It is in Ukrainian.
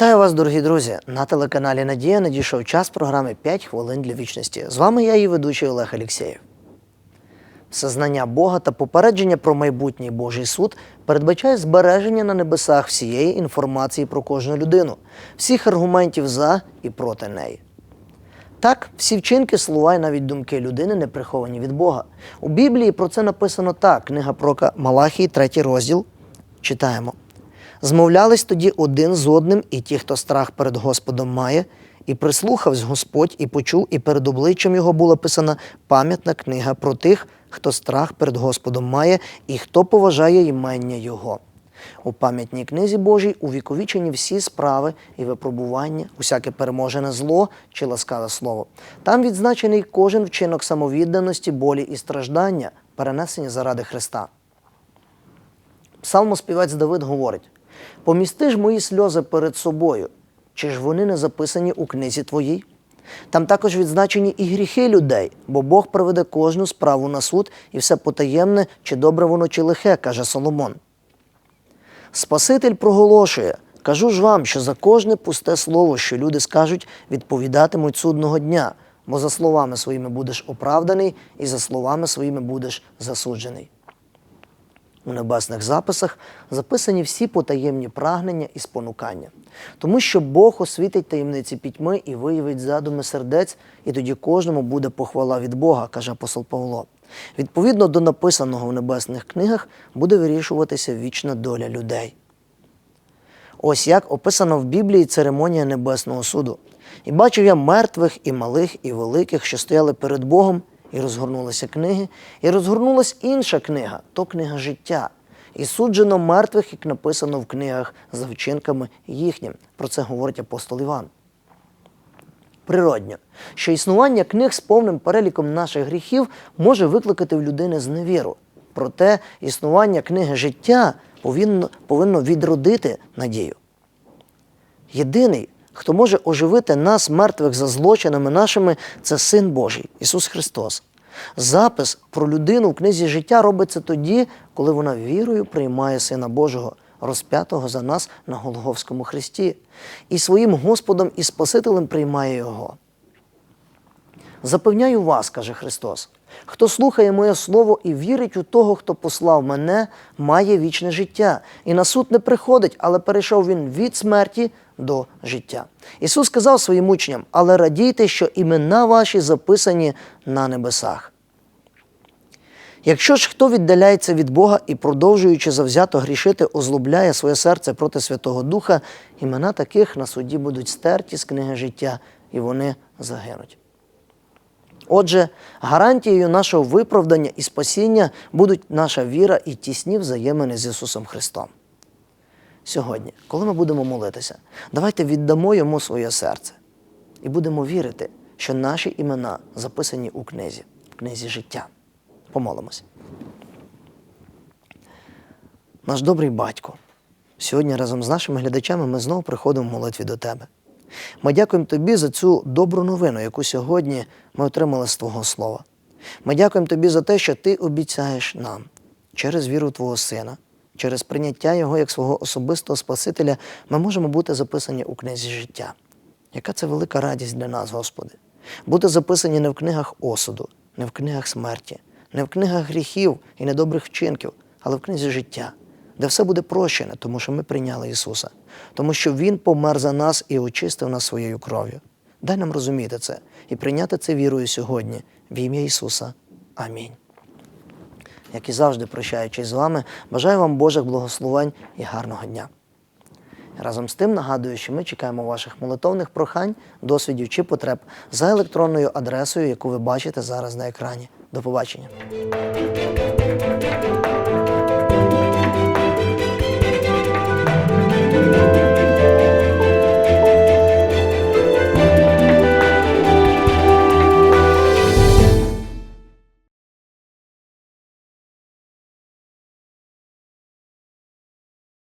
Вітаю вас, дорогі друзі! На телеканалі Надія надійшов час програми «5 хвилин для вічності. З вами я, її ведучий Олег Алєксєєв. Всезнання Бога та попередження про майбутній Божий суд передбачає збереження на небесах всієї інформації про кожну людину, всіх аргументів за і проти неї. Так, всі вчинки, слова і навіть думки людини не приховані від Бога. У Біблії про це написано так: книга пророка Малахії, третій розділ. Читаємо. Змовлялись тоді один з одним, і ті, хто страх перед Господом має, і прислухавсь Господь, і почув, і перед обличчям його була писана пам'ятна книга про тих, хто страх перед Господом має, і хто поважає імення Його. У пам'ятній книзі Божій увіковічені всі справи і випробування, усяке переможене зло чи ласкаве слово. Там відзначений кожен вчинок самовідданості, болі і страждання, перенесені заради Христа. Псалмоспівець Давид говорить: помісти ж мої сльози перед собою, чи ж вони не записані у книзі твоїй? Там також відзначені і гріхи людей, бо Бог приведе кожну справу на суд і все потаємне, чи добре воно, чи лихе, каже Соломон. Спаситель проголошує: кажу ж вам, що за кожне пусте слово, що люди скажуть, відповідатимуть судного дня, бо за словами своїми будеш оправданий, і за словами своїми будеш засуджений. У небесних записах записані всі потаємні прагнення і спонукання, тому що Бог освітить таємниці пітьми і виявить задуми сердець, і тоді кожному буде похвала від Бога, каже апостол Павло. Відповідно до написаного в небесних книгах буде вирішуватися вічна доля людей. Ось як описано в Біблії церемонія Небесного суду. І бачив я мертвих і малих, і великих, що стояли перед Богом, і розгорнулися книги, і розгорнулась інша книга то книга життя. І суджено мертвих, як написано в книгах за вчинками їхнім. Про це говорить апостол Іван. Природньо, що існування книг з повним переліком наших гріхів може викликати в людини зневіру. Проте існування книги життя повинно, повинно відродити надію. Єдиний, хто може оживити нас, мертвих за злочинами нашими, це Син Божий, Ісус Христос. Запис про людину в книзі життя робиться тоді, коли вона вірою приймає Сина Божого, розп'ятого за нас на Голговському хресті, і своїм Господом і Спасителем приймає Його. Запевняю вас, каже Христос, хто слухає моє Слово і вірить у того, хто послав мене, має вічне життя, і на суд не приходить, але перейшов він від смерті до життя. Ісус сказав своїм учням, але радійте, що імена ваші записані на небесах. Якщо ж хто віддаляється від Бога і, продовжуючи завзято грішити, озлобляє своє серце проти Святого Духа, імена таких на суді будуть стерті з книги життя, і вони загинуть. Отже, гарантією нашого виправдання і спасіння будуть наша віра і тісні взаємини з Ісусом Христом. Сьогодні, коли ми будемо молитися, давайте віддамо йому своє серце і будемо вірити, що наші імена записані у книзі, в книзі життя. Помолимося. Наш добрий батько, сьогодні разом з нашими глядачами ми знову приходимо в молитві до Тебе. Ми дякуємо Тобі за цю добру новину, яку сьогодні ми отримали з Твого Слова. Ми дякуємо Тобі за те, що Ти обіцяєш нам через віру Твого Сина, через прийняття Його як свого особистого Спасителя, ми можемо бути записані у книзі життя. Яка це велика радість для нас, Господи, бути записані не в книгах осуду, не в книгах смерті, не в книгах гріхів і недобрих вчинків, але в книзі життя, де все буде прощене, тому що ми прийняли Ісуса, тому що Він помер за нас і очистив нас своєю кров'ю. Дай нам розуміти це і прийняти це вірою сьогодні, в ім'я Ісуса. Амінь. Як і завжди, прощаючись з вами, бажаю вам Божих благословень і гарного дня. Разом з тим нагадую, що ми чекаємо ваших молитовних прохань, досвідів чи потреб за електронною адресою, яку ви бачите зараз на екрані. До побачення.